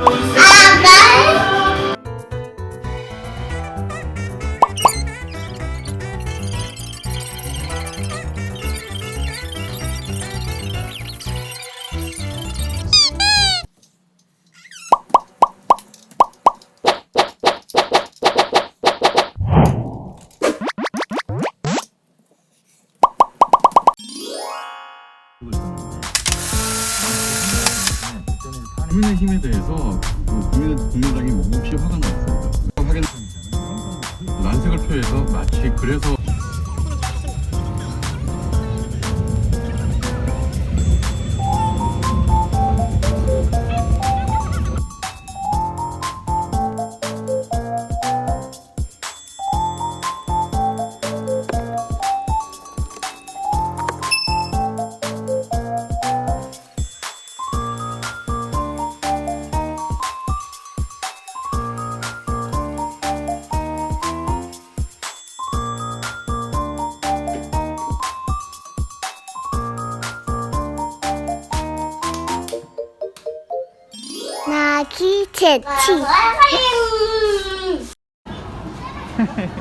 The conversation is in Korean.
Oh, 국민의힘에 대해서 그 국민, 국민당이 몹시 화가 났습니다. 확인 난색을 표해서 마치 그래서 నాకి చచ్చి